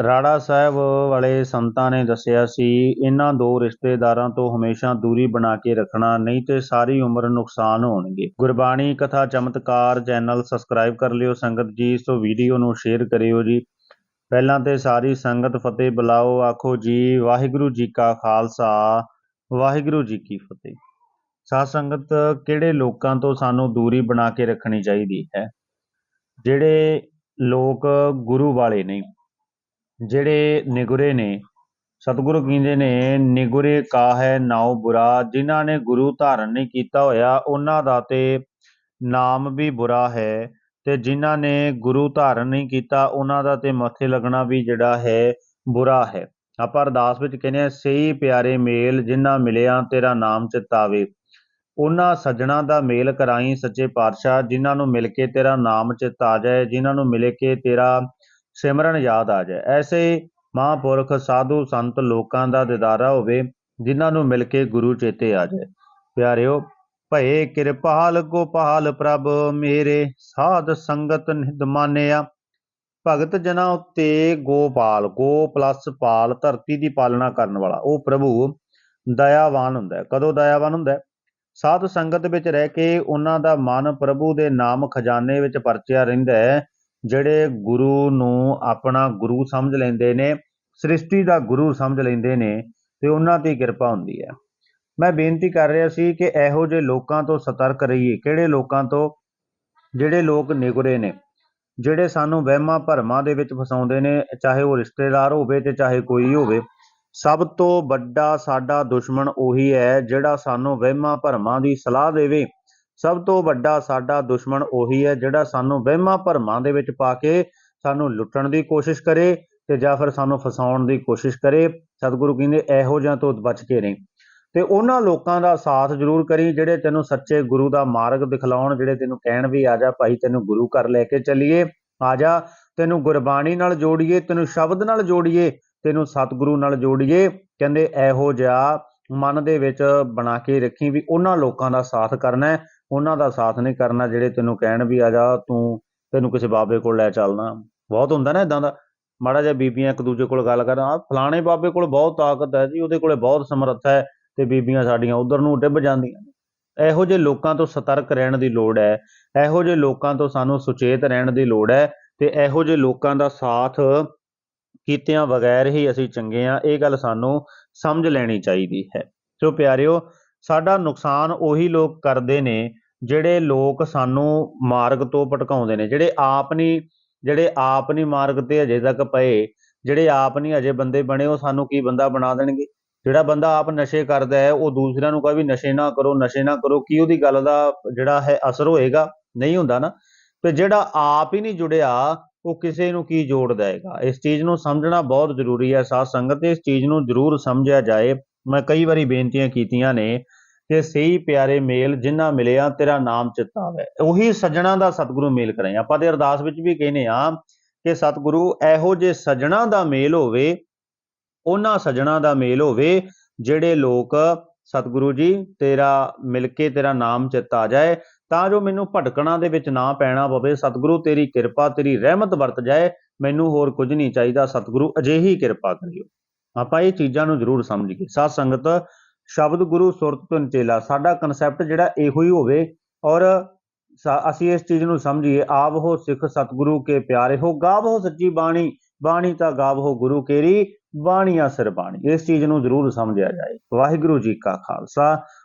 ਰਾੜਾ ਸਾਹਿਬ ਵਾਲੇ ਸੰਤਾਂ ਨੇ ਦੱਸਿਆ ਸੀ, ਇਹਨਾਂ ਦੋ ਰਿਸ਼ਤੇਦਾਰਾਂ ਤੋਂ ਹਮੇਸ਼ਾ ਦੂਰੀ ਬਣਾ ਕੇ ਰੱਖਣਾ, ਨਹੀਂ ਤੇ ਸਾਰੀ ਉਮਰ ਨੁਕਸਾਨ ਹੋਣਗੇ। ਗੁਰਬਾਣੀ ਕਥਾ ਚਮਤਕਾਰ ਚੈਨਲ ਸਬਸਕ੍ਰਾਈਬ ਕਰ ਲਿਓ ਸੰਗਤ ਜੀ, ਸੋ ਵੀਡੀਓ ਨੂੰ ਸ਼ੇਅਰ ਕਰਿਓ ਜੀ। ਪਹਿਲਾਂ ਤੇ ਸਾਰੀ ਸੰਗਤ ਫਤਿਹ ਬੁਲਾਓ, ਆਖੋ ਜੀ, ਵਾਹਿਗੁਰੂ ਜੀ ਕਾ ਖਾਲਸਾ, ਵਾਹਿਗੁਰੂ ਜੀ ਕੀ ਫਤਿਹ। ਸਾਧ ਸੰਗਤ, ਕਿਹੜੇ ਲੋਕਾਂ ਤੋਂ ਸਾਨੂੰ ਦੂਰੀ ਬਣਾ ਕੇ ਰੱਖਣੀ ਚਾਹੀਦੀ ਹੈ? ਜਿਹੜੇ ਲੋਕ ਗੁਰੂ ਵਾਲੇ ਨਹੀਂ ਜਿਹੜੇ ਨਿਗੁਰੇ ਨੇ, ਸਤਿਗੁਰੂ ਕਹਿੰਦੇ ਨੇ, ਨਿਗੁਰੇ ਕਾਹੈ ਨਾਉ ਬੁਰਾ, ਜਿਨ੍ਹਾਂ ਨੇ ਗੁਰੂ ਧਾਰਨ ਨਹੀਂ ਕੀਤਾ ਹੋਇਆ, ਉਹਨਾਂ ਦਾ ਤੇ ਨਾਮ ਵੀ ਬੁਰਾ ਹੈ ਤੇ ਜਿਨ੍ਹਾਂ ਨੇ ਗੁਰੂ ਧਾਰਨ ਨਹੀਂ ਕੀਤਾ, ਉਹਨਾਂ ਦਾ ਤੇ ਮੱਥੇ ਲੱਗਣਾ ਵੀ ਜਿਹੜਾ ਹੈ, ਬੁਰਾ ਹੈ। ਆਪਾਂ ਅਰਦਾਸ ਵਿੱਚ ਕਹਿੰਦੇ ਆ ਸਹੀ ਪਿਆਰੇ ਮੇਲ ਜਿਨ੍ਹਾਂ ਮਿਲਿਆ, ਤੇਰਾ ਨਾਮ ਚਿਤਾਵੇ। ਉਹਨਾਂ ਸੱਜਣਾ ਦਾ ਮੇਲ ਕਰਾਈ ਸੱਚੇ ਪਾਤਸ਼ਾਹ, ਜਿਨ੍ਹਾਂ ਨੂੰ ਮਿਲ ਕੇ ਤੇਰਾ ਨਾਮ ਚਿਤ ਜਾਏ, ਜਿਨ੍ਹਾਂ ਨੂੰ ਮਿਲ ਕੇ ਤੇਰਾ ਸਿਮਰਨ ਯਾਦ ਆ ਜਾਏ। ਐਸੇ ਮਹਾਂਪੁਰਖ, ਸਾਧੂ ਸੰਤ ਲੋਕਾਂ ਦਾ ਦਿਦਾਰਾ ਹੋਵੇ, ਜਿਨ੍ਹਾਂ ਨੂੰ ਮਿਲ ਕੇ ਗੁਰੂ ਚੇਤੇ ਆ ਜਾਏ। ਪਿਆਰਿਓ, ਭਏ ਕਿਰਪਾਲ ਗੋਪਾਲ ਪ੍ਰਭ ਮੇਰੇ, ਸਾਧ ਸੰਗਤ ਨਿਧ ਮਾਨਿਆ। ਭਗਤ ਜਨਾਂ ਉੱਤੇ ਗੋਪਾਲ, ਗੋ ਪਲੱਸ ਪਾਲ ਧਰਤੀ ਦੀ ਪਾਲਣਾ ਕਰਨ ਵਾਲਾ। ਉਹ ਪ੍ਰਭੂ ਦਇਆਵਾਨ ਹੁੰਦਾ ਹੈ। ਕਦੋਂ ਦਇਆਵਾਨ ਹੁੰਦਾ ਹੈ? ਸਾਧ ਸੰਗਤ ਵਿੱਚ ਰਹਿ ਕੇ ਉਹਨਾਂ ਦਾ ਮਨ ਪ੍ਰਭੂ ਦੇ ਨਾਮ ਖਜ਼ਾਨੇ ਵਿੱਚ ਪਰਚਿਆ ਰਹਿੰਦਾ ਹੈ। ਜਿਹੜੇ ਗੁਰੂ ਨੂੰ ਆਪਣਾ ਗੁਰੂ ਸਮਝ ਲੈਂਦੇ ਨੇ, ਸ੍ਰਿਸ਼ਟੀ ਦਾ ਗੁਰੂ ਸਮਝ ਲੈਂਦੇ ਨੇ ਤੇ ਉਹਨਾਂ ਦੀ ਕਿਰਪਾ ਹੁੰਦੀ ਹੈ। ਮੈਂ ਬੇਨਤੀ ਕਰ ਰਿਹਾ ਸੀ ਕਿ ਇਹੋ ਜਿਹੇ ਲੋਕਾਂ ਤੋਂ ਸਤਰਕ ਰਹੀਏ। ਕਿਹੜੇ ਲੋਕਾਂ ਤੋਂ? ਜਿਹੜੇ ਲੋਕ ਨਿਗਰੇ ਨੇ, ਜਿਹੜੇ ਸਾਨੂੰ ਵਹਿਮਾਂ ਭਰਮਾਂ ਦੇ ਵਿੱਚ ਫਸਾਉਂਦੇ ਨੇ, ਚਾਹੇ ਉਹ ਰਿਸ਼ਤੇਦਾਰ ਹੋਵੇ ਤੇ ਚਾਹੇ ਕੋਈ ਹੋਵੇ। ਸਭ ਤੋਂ ਵੱਡਾ ਸਾਡਾ ਦੁਸ਼ਮਣ ਉਹੀ ਹੈ ਜਿਹੜਾ ਸਾਨੂੰ ਵਹਿਮਾਂ ਭਰਮਾਂ ਦੀ ਸਲਾਹ ਦੇਵੇ। ਸਭ ਤੋਂ ਵੱਡਾ ਸਾਡਾ ਦੁਸ਼ਮਣ ਉਹੀ ਹੈ ਜਿਹੜਾ ਸਾਨੂੰ ਵਹਿਮਾਂ ਭਰਮਾਂ ਦੇ ਵਿੱਚ ਪਾ ਕੇ ਸਾਨੂੰ ਲੁੱਟਣ ਦੀ ਕੋਸ਼ਿਸ਼ ਕਰੇ ਤੇ ਜਾਂ ਫਿਰ ਸਾਨੂੰ ਫਸਾਉਣ ਦੀ ਕੋਸ਼ਿਸ਼ ਕਰੇ। ਸਤਿਗੁਰੂ ਕਹਿੰਦੇ, ਇਹੋ ਜਿਹਾਂ ਤੋਂ ਬਚ ਕੇ ਰਹੀ। ਤੇ ਉਹਨਾਂ ਲੋਕਾਂ ਦਾ ਸਾਥ ਜ਼ਰੂਰ ਕਰੀ ਜਿਹੜੇ ਤੈਨੂੰ ਸੱਚੇ ਗੁਰੂ ਦਾ ਮਾਰਗ ਦਿਖਲਾਉਣ, ਜਿਹੜੇ ਤੈਨੂੰ ਕਹਿਣ ਵੀ, ਆ ਜਾ ਭਾਈ, ਤੈਨੂੰ ਗੁਰੂ ਘਰ ਲੈ ਕੇ ਚੱਲੀਏ। ਆ ਜਾ, ਤੈਨੂੰ ਗੁਰਬਾਣੀ ਨਾਲ ਜੋੜੀਏ, ਤੈਨੂੰ ਸ਼ਬਦ ਨਾਲ ਜੋੜੀਏ, ਤੈਨੂੰ ਸਤਿਗੁਰੂ ਨਾਲ ਜੋੜੀਏ। ਕਹਿੰਦੇ, ਇਹੋ ਜਿਹਾ ਮਨ ਦੇ ਵਿੱਚ ਬਣਾ ਕੇ ਰੱਖੀ ਵੀ ਉਹਨਾਂ ਲੋਕਾਂ ਦਾ ਸਾਥ ਕਰਨਾ ਉਹਨਾਂ ਦਾ ਸਾਥ ਨਹੀਂ ਕਰਨਾ ਜਿਹੜੇ ਤੈਨੂੰ ਕਹਿਣ ਵੀ ਆ ਜਾ, ਤੂੰ ਤੈਨੂੰ ਕਿਸੇ ਬਾਬੇ ਕੋਲ ਲੈ ਚੱਲਣਾ। ਬਹੁਤ ਹੁੰਦਾ ਨਾ ਇਦਾਂ ਦਾ। ਮਾੜਾ ਜਿਹਾ ਬੀਬੀਆਂ ਇੱਕ ਦੂਜੇ ਕੋਲ ਗੱਲ ਕਰਨ ਆ ਫਲਾਣੇ ਬਾਬੇ ਕੋਲ ਬਹੁਤ ਤਾਕਤ ਹੈ ਜੀ, ਉਹਦੇ ਕੋਲੇ ਬਹੁਤ ਸਮਰੱਥਾ ਹੈ ਤੇ ਬੀਬੀਆਂ ਸਾਡੀਆਂ ਉਧਰ ਨੂੰ ਡਿੱਬ ਜਾਂਦੀਆਂ ਇਹੋ ਜਿਹੇ ਲੋਕਾਂ ਤੋਂ ਸਤਰਕ ਰਹਿਣ ਦੀ ਲੋੜ ਹੈ, ਇਹੋ ਜਿਹੇ ਲੋਕਾਂ ਤੋਂ ਸਾਨੂੰ ਸੁਚੇਤ ਰਹਿਣ ਦੀ ਲੋੜ ਹੈ ਤੇ ਇਹੋ ਜਿਹੇ ਲੋਕਾਂ ਦਾ ਸਾਥ ਕੀਤਿਆਂ ਬਗੈਰ ਹੀ ਅਸੀਂ ਚੰਗੇ ਆ ਇਹ ਗੱਲ ਸਾਨੂੰ ਸਮਝ ਲੈਣੀ ਚਾਹੀਦੀ ਹੈ। ਸੋ ਪਿਆਰਿਓ, ਸਾਡਾ ਨੁਕਸਾਨ ਉਹੀ ਲੋਕ ਕਰਦੇ ਨੇ ਜਿਹੜੇ ਲੋਕ ਸਾਨੂੰ ਮਾਰਗ ਤੋਂ ਭਟਕਾਉਂਦੇ ਨੇ, ਜਿਹੜੇ ਆਪ ਨਹੀਂ ਜਿਹੜੇ ਆਪ ਨਹੀਂ ਮਾਰਗ ਤੇ ਅਜੇ ਤੱਕ ਪਏ, ਜਿਹੜੇ ਆਪ ਨਹੀਂ ਅਜੇ ਬੰਦੇ ਬਣੇ, ਉਹ ਸਾਨੂੰ ਕੀ ਬੰਦਾ ਬਣਾ ਦੇਣਗੇ? ਜਿਹੜਾ ਬੰਦਾ ਆਪ ਨਸ਼ੇ ਕਰਦਾ ਹੈ, ਉਹ ਦੂਸਰਿਆਂ ਨੂੰ ਕਹੇ ਵੀ ਨਸ਼ੇ ਨਾ ਕਰੋ, ਨਸ਼ੇ ਨਾ ਕਰੋ, ਕੀ ਉਹਦੀ ਗੱਲ ਦਾ ਜਿਹੜਾ ਹੈ ਅਸਰ ਹੋਏਗਾ? ਨਹੀਂ ਹੁੰਦਾ ਨਾ। ਤੇ ਜਿਹੜਾ ਆਪ ਹੀ ਨਹੀਂ ਜੁੜਿਆ, ਉਹ ਕਿਸੇ ਨੂੰ ਕੀ ਜੋੜ ਦੇਗਾ ਇਸ ਚੀਜ਼ ਨੂੰ ਸਮਝਣਾ ਬਹੁਤ ਜ਼ਰੂਰੀ ਹੈ। ਸਾਧ ਸੰਗਤ, ਇਸ ਚੀਜ਼ ਨੂੰ ਜ਼ਰੂਰ ਸਮਝਿਆ ਜਾਏ। ਮੈਂ ਕਈ ਵਾਰੀ ਬੇਨਤੀਆਂ ਕੀਤੀਆਂ ਨੇ ਕਿ ਸਹੀ ਪਿਆਰੇ ਮੇਲ ਜਿਨ੍ਹਾਂ ਮਿਲਿਆ ਤੇਰਾ ਨਾਮ ਚਿਤਾਵੇ ਉਹੀ ਸੱਜਣਾ ਦਾ ਸਤਿਗੁਰੂ ਮੇਲ ਕਰਾਈ ਆਪਾਂ ਤੇ ਅਰਦਾਸ ਵਿੱਚ ਵੀ ਕਹਿੰਦੇ ਆ ਕਿ ਸਤਿਗੁਰੂ ਇਹੋ ਜੇ ਸੱਜਣਾ ਦਾ ਮੇਲ ਹੋਵੇ, ਉਹਨਾਂ ਸੱਜਣਾ ਦਾ ਮੇਲ ਹੋਵੇ ਜਿਹੜੇ ਲੋਕ, ਸਤਿਗੁਰੂ ਜੀ, ਤੇਰਾ ਮਿਲ ਕੇ ਤੇਰਾ ਨਾਮ ਚਿੱਤ ਆ ਜਾਏ, ਤਾਂ ਜੋ ਮੈਨੂੰ ਭਟਕਣਾ ਦੇ ਵਿੱਚ ਨਾ ਪੈਣਾ ਪਵੇ। ਸਤਿਗੁਰੂ, ਤੇਰੀ ਕਿਰਪਾ, ਤੇਰੀ ਰਹਿਮਤ ਵਰਤ ਜਾਏ। ਮੈਨੂੰ ਹੋਰ ਕੁਝ ਨਹੀਂ ਚਾਹੀਦਾ। ਸਤਿਗੁਰੂ, ਅਜਿਹੀ ਕਿਰਪਾ ਕਰਿਓ। ਆਪਾਂ ਇਹ ਚੀਜ਼ਾਂ ਨੂੰ ਜ਼ਰੂਰ ਸਮਝੀਏ। ਸਾਧ ਸੰਗਤ ਸ਼ਬਦ ਗੁਰੂ ਸੁਰਤ ਧੁਨ ਚੇਲਾ ਸਾਡਾ ਕਨਸੈਪਟ ਜਿਹੜਾ ਇਹੋ ਹੀ ਹੋਵੇ ਔਰ ਅਸੀਂ ਇਸ ਚੀਜ਼ ਨੂੰ ਸਮਝੀਏ, ਆਪ ਹੋ ਸਿੱਖ ਸਤਿਗੁਰੂ ਕੇ ਪਿਆਰੇ ਹੋ, ਗਾਵ ਹੋ ਸੱਚੀ ਬਾਣੀ ਬਾਣੀ ਤਾਂ ਗਾਵ ਹੋ ਗੁਰੂ ਕੇਰੀ, ਬਾਣੀਆਂ ਸਿਰ ਬਾਣੀ। ਇਸ ਚੀਜ਼ ਨੂੰ ਜ਼ਰੂਰ ਸਮਝਿਆ ਜਾਏ। ਵਾਹਿਗੁਰੂ ਜੀ ਕਾ ਖਾਲਸਾ।